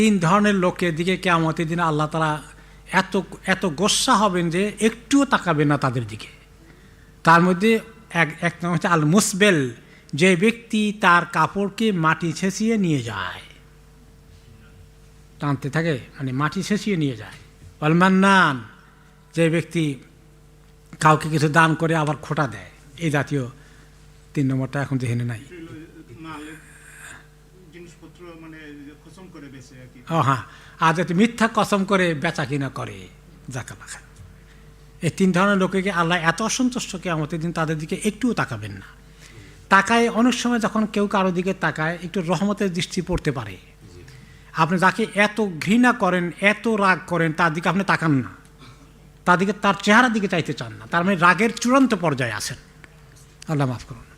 তিন ধরনের লোকের দিকে কেমতের দিনে আল্লাহ তারা এত এত গোসা হবেন যে একটুও তাকাবেন না তাদের দিকে। তার মধ্যে এক এক হচ্ছে আল মুসবেল যে ব্যক্তি তার কাপড়কে মাটি ছেঁচিয়ে নিয়ে যায়। টানতে থাকে মানে মাটি ছেঁচিয়ে নিয়ে যায়। অলমান্নান যে ব্যক্তি কাউকে কিছু দান করে আবার খোটা দেয়। এই জাতীয় তিন নম্বরটা এখন যেখানে নাই। জিনিসপত্র মানে খসম করে বেছে আর কি। ও হ্যাঁ। আর যাতে মিথ্যা কসম করে বেচা কিনা করে জাকা লাখা এই তিন ধরনের লোকেকে আল্লাহ এত অসন্তুষ্ট কে আমাদের দিন তাদের দিকে একটুও তাকাবেন না। তাকায় অনেক সময় যখন কেউ কারও দিকে তাকায়, একটু রহমতের দৃষ্টি পড়তে পারে। আপনি যাকে এত ঘৃণা করেন, এত রাগ করেন, তার দিকে আপনি তাকান না। তার দিকে, তার চেহারার দিকে চাইতে চান না। তার মানে রাগের চূড়ান্ত পর্যায়ে আসেন আল্লাহ মাফ করুন।